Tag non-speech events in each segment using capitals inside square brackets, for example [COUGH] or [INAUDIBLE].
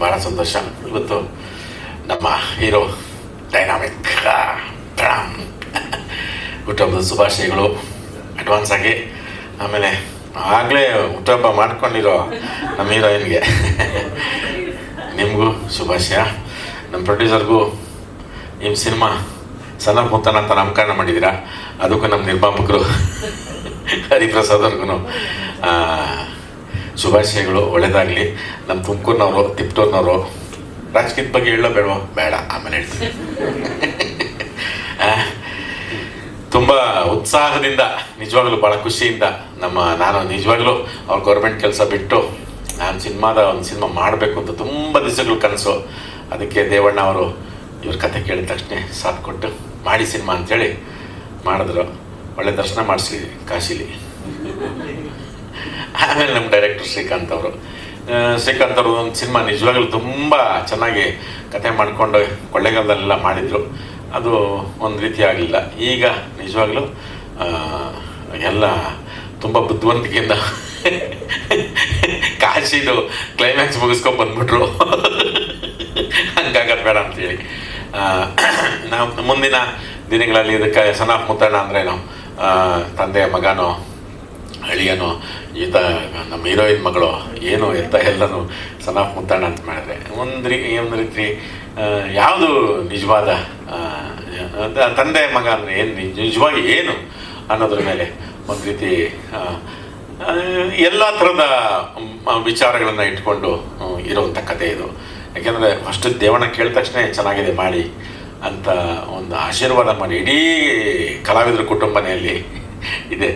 ಭಾಳ ಸಂತೋಷ. ಇವತ್ತು ನಮ್ಮ ಹೀರೋ ಡೈನಾಮಿಕ್ ಪ್ರಣಾಮ್ ಹುಟ್ಟುಹಬ್ಬದ ಶುಭಾಶಯಗಳು ಅಡ್ವಾನ್ಸ್ ಆಗಿ. ಆಮೇಲೆ ಆಗಲೇ ಹುಟ್ಟುಹಬ್ಬ ಮಾಡ್ಕೊಂಡಿರೋ ನಮ್ಮ ಹೀರೋಯಿನ್ಗೆ ನಿಮಗೂ ಶುಭಾಶಯ. ನಮ್ಮ ಪ್ರೊಡ್ಯೂಸರ್ಗೂ ನಿಮ್ಮ ಸಿನಿಮಾ ಸಣ್ಣ ಮುತ್ತನ ಅಂತ ನಾಮಕರಣ ಮಾಡಿದ್ದೀರಾ. ಅದಕ್ಕೂ ನಮ್ಮ ನಿರ್ಮಾಪಕರು ಹರಿಪ್ರಸಾದ್ ಅವ್ರಿಗೂ ಶುಭಾಶಯಗಳು ಒಳ್ಳೆಯದಾಗಲಿ ನಮ್ಮ ತುಮಕೂರಿನವರು, ತಿಪ್ಟೂರಿನವರು, ರಾಜಕೀಯದ ಬಗ್ಗೆ ಹೇಳೋ ಬೇಡ ಬೇಡ ಆಮೇಲೆ ಹೇಳ್ತೀನಿ ತುಂಬ ಉತ್ಸಾಹದಿಂದ, ನಿಜವಾಗ್ಲೂ ಭಾಳ ಖುಷಿಯಿಂದ ನಮ್ಮ, ನಾನು ನಿಜವಾಗ್ಲೂ ಅವ್ರ ಗೌರ್ಮೆಂಟ್ ಕೆಲಸ ಬಿಟ್ಟು ನಾನು ಸಿನಿಮಾದ ಒಂದು ಸಿನಿಮಾ ಮಾಡಬೇಕು ಅಂತ ತುಂಬ ದಿವಸಗಳು ಕನಸು. ಅದಕ್ಕೆ ದೇವಣ್ಣ ಅವರು ಇವ್ರ ಕತೆ ಕೇಳಿದ ತಕ್ಷಣ ಸಾಥ್ ಕೊಟ್ಟು ಮಾಡಿ ಸಿನಿಮಾ ಅಂತೇಳಿ ಮಾಡಿದ್ರು. ಒಳ್ಳೆ ದರ್ಶನ ಮಾಡಿಸಿ, ಕಾಶಿಲಿ. ಆಮೇಲೆ ನಮ್ಮ ಡೈರೆಕ್ಟರ್ ಶ್ರೀಕಾಂತ್ ಅವರು. ಶ್ರೀಕಾಂತ್ ಅವರು ಒಂದು ಸಿನಿಮಾ ನಿಜವಾಗ್ಲೂ ತುಂಬ ಚೆನ್ನಾಗಿ ಕತೆ ಮಾಡಿಕೊಂಡು ಕೊಳ್ಳೆಗಾಲದಲ್ಲೆಲ್ಲ ಮಾಡಿದರು. ಅದು ಒಂದು ರೀತಿ ಆಗಲಿಲ್ಲ. ಈಗ ನಿಜವಾಗ್ಲೂ ಎಲ್ಲ ತುಂಬ ಬುದ್ಧಿವಂತಿಕೆಯಿಂದ [LAUGHS] ಕಾಶಿದು ಕ್ಲೈಮ್ಯಾಕ್ಸ್ ಮುಗಿಸ್ಕೊಂಡು ಬಂದ್ಬಿಟ್ರು. ಹಂಗಾಗದ್ ಬೇಡ ಅಂತೇಳಿ. ನಾವು ಮುಂದಿನ ದಿನಗಳಲ್ಲಿ ಇದಕ್ಕೆ ಸನಾಫ್ ಮುತ್ತಣ್ಣ ಅಂದರೆ ನಾವು ತಂದೆಯ ತಂದೆ ಮಗನೋ ಅಳಿಯನೋ, ಈತ ನಮ್ಮ ಹೀರೋಯಿನ್ ಮಗಳು, ಏನು ಎಂತ ಎಲ್ಲನೂ ಸನಾಫ್ ಮುತ್ತಣ್ಣ ಅಂತ ಮಾಡಿದ್ರೆ. ಒಂದು ರೀ ಒಂದು ರೀತಿ ಯಾವುದು ನಿಜವಾದ ತಂದೆ ಮಗ ಅಂದರೆ ಏನು ನಿಜವಾಗಿ ಏನು ಅನ್ನೋದ್ರ ಮೇಲೆ ಒಂದು ರೀತಿ ಎಲ್ಲ ಥರದ ವಿಚಾರಗಳನ್ನು ಇಟ್ಕೊಂಡು ಇರುವಂಥ ಕತೆ ಇದು. ಯಾಕೆಂದರೆ ಫಸ್ಟ್ ದೇವಣ್ಣ ಕೇಳಿದ ತಕ್ಷಣ ಚೆನ್ನಾಗಿದೆ ಮಾಡಿ ಅಂತ ಒಂದು ಆಶೀರ್ವಾದ ಮಾಡಿ ಇಡೀ ಕಲಾವಿದರ ಕುಟುಂಬನೆಯಲ್ಲಿ ಇದೆ.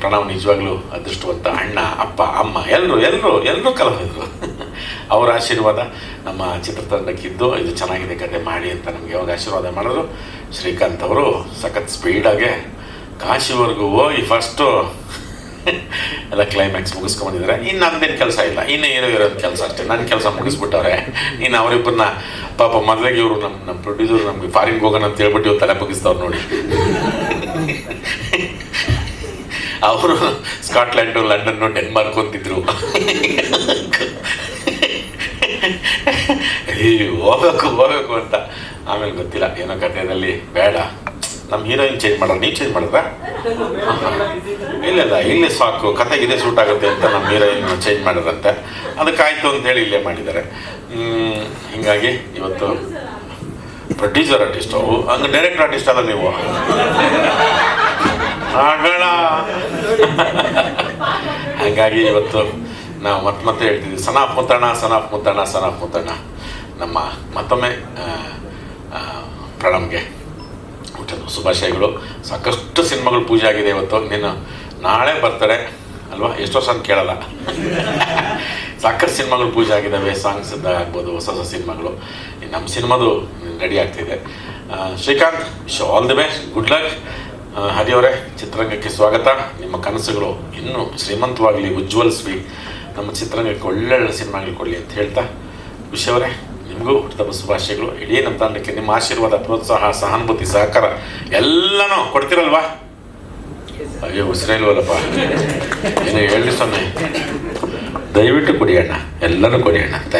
ಪ್ರಣವ್ ನಿಜವಾಗ್ಲೂ ಅದೃಷ್ಟವಂತ ಅಣ್ಣ, ಅಪ್ಪ, ಅಮ್ಮ ಎಲ್ಲರೂ ಎಲ್ಲರೂ ಎಲ್ಲರೂ ಕಲಾವಿದರು [LAUGHS] ಅವರ ಆಶೀರ್ವಾದ ನಮ್ಮ ಚಿತ್ರತಂಡಕ್ಕಿದ್ದು. ಇದು ಚೆನ್ನಾಗಿದೆ ಕತೆ ಮಾಡಿ ಅಂತ ನಮಗೆ ಯಾವಾಗ ಆಶೀರ್ವಾದ ಮಾಡಿದ್ರು ಶ್ರೀಕಾಂತ್ ಅವರು ಸಖತ್ ಸ್ಪೀಡಾಗೆ ಕಾಶಿವರೆಗೂ ಹೋಗಿ ಫಸ್ಟು [LAUGHS] ಎಲ್ಲ ಕ್ಲೈಮ್ಯಾಕ್ಸ್ ಮುಗಿಸ್ಕೊಂಡಿದ್ದಾರೆ ಇನ್ನು ನಮ್ದೇನು ಕೆಲಸ ಇಲ್ಲ. ಇನ್ನು ಏನೋ ಇರೋದು ಕೆಲಸ ಅಷ್ಟೇ. ನನ್ನ ಕೆಲಸ ಮುಗಿಸ್ಬಿಟ್ಟವ್ರೆ. [LAUGHS] ಇನ್ನು ಅವರಿಬ್ಬರನ್ನ ಪಾಪ ಮೊದಲಿಗೆ ಇವರು ನಮ್ಮ ನಮ್ಮ ಪ್ರೊಡ್ಯೂಸರ್ ನಮಗೆ ಫಾರಿನ್ಗೆ ಹೋಗೋಣ ಅಂತ ಹೇಳ್ಬಿಟ್ಟು ಇವ್ರು ತಲೆ ಮುಗಿಸ್ತವ್ರು ನೋಡಿ. ಅವರು ಸ್ಕಾಟ್ಲ್ಯಾಂಡು ಲಂಡನ್ನು ಡೆನ್ಮಾರ್ಕ್ ಈ ಹೋಗಬೇಕು ಹೋಗಬೇಕು ಅಂತ. ಆಮೇಲೆ ಗೊತ್ತಿಲ್ಲ, ಏನೋ ಕಥೆಯಲ್ಲಿ, ಬೇಡ. ನಮ್ಮ ಹೀರೋಯಿನ್ ಚೇಂಜ್ ಮಾಡೋರು ನೀವು ಚೇಂಜ್ ಮಾಡಿದ್ರಾ? ಇಲ್ಲ ಇಲ್ಲ ಇಲ್ಲೇ ಸಾಕು ಇದೇ ಸೂಟ್ ಆಗುತ್ತೆ ಅಂತ ನಮ್ಮ ಹೀರೋಯಿನ್ ಚೇಂಜ್ ಮಾಡಿದ್ರಂತೆ. ಅದಕ್ಕಾಯ್ತು ಅಂತ ಹೇಳಿ ಇಲ್ಲೇ ಮಾಡಿದ್ದಾರೆ. ಹಿಂಗಾಗಿ ಇವತ್ತು ಪ್ರೊಡ್ಯೂಸರ್ ಆರ್ಟಿಸ್ಟು ಹಂಗೆ ಡೈರೆಕ್ಟರ್ ಆರ್ಟಿಸ್ಟ್ ಅಲ್ಲ ನೀವು. ಆಗಳ [LAUGHS] ಹಾಗಾಗಿ ಇವತ್ತು ನಾವು ಮತ್ತೆ ಮತ್ತೆ ಹೇಳ್ತಿದ್ವಿ ಸನಾಫ್ ಮುತ್ತಣ್ಣ ಸನಾಫ್ ಮುತ್ತಣ್ಣ ಸನಾಫ್ ಮುತ್ತಣ್ಣ. ನಮ್ಮ ಮತ್ತೊಮ್ಮೆ ಪ್ರಣಮ್ಗೆ ಹುಟ್ಟದ ಶುಭಾಶಯಗಳು. ಸಾಕಷ್ಟು ಸಿನಿಮಾಗಳು ಪೂಜೆ ಆಗಿದೆ ಇವತ್ತು. ನೀನು ನಾಳೆ ಬರ್ತಾರೆ. ಅಲ್ವಾ? ಎಷ್ಟು ವರ್ಷ ಕೇಳಲ್ಲ. [LAUGHS] ಸಾಕಷ್ಟು ಸಿನಿಮಾಗಳು ಪೂಜೆ ಆಗಿದ್ದಾವೆ ಸಾಂಗ್ಸ್ ಆಗ್ಬೋದು, ಹೊಸ ಹೊಸ ಸಿನಿಮಾಗಳು. ನಮ್ಮ ಸಿನಿಮಾದು ರೆಡಿ ಆಗ್ತಿದೆ. Srikanth so all the best good luck ಹರಿಯವರೇ, ಚಿತ್ರರಂಗಕ್ಕೆ ಸ್ವಾಗತ. ನಿಮ್ಮ ಕನಸುಗಳು ಇನ್ನೂ ಶ್ರೀಮಂತವಾಗಲಿ, ಉಜ್ವಲಿಸ್ಲಿ. ನಮ್ಮ ಚಿತ್ರರಂಗಕ್ಕೆ ಒಳ್ಳೊಳ್ಳೆ ಸಿನಿಮಾಗಳು ಕೊಡಲಿ ಅಂತ ಹೇಳ್ತಾ. ವಿಷಯವರೇ, ನಿಮಗೂ ಹುಟ್ಟಿದ ಶುಭಾಶಯಗಳು. ಇಡೀ ನಮ್ಮ ತಂಡಕ್ಕೆ ನಿಮ್ಮ ಆಶೀರ್ವಾದ, ಪ್ರೋತ್ಸಾಹ, ಸಹಾನುಭೂತಿ, ಸಹಕಾರ ಎಲ್ಲನೂ ಕೊಡ್ತಿರಲ್ವಾ? ಅಯ್ಯೋ, ಉಸಿರೇ ಇಲ್ವಲ್ಲಪ್ಪ. ಏನು ಹೇಳಿ ಸೊನ್ನೆ ದಯವಿಟ್ಟು ಕೊಡಿ ಅಣ್ಣ ಎಲ್ಲರೂ ಕೊಡಿ ಅಣ್ಣ ಥ್ಯಾಂಕ್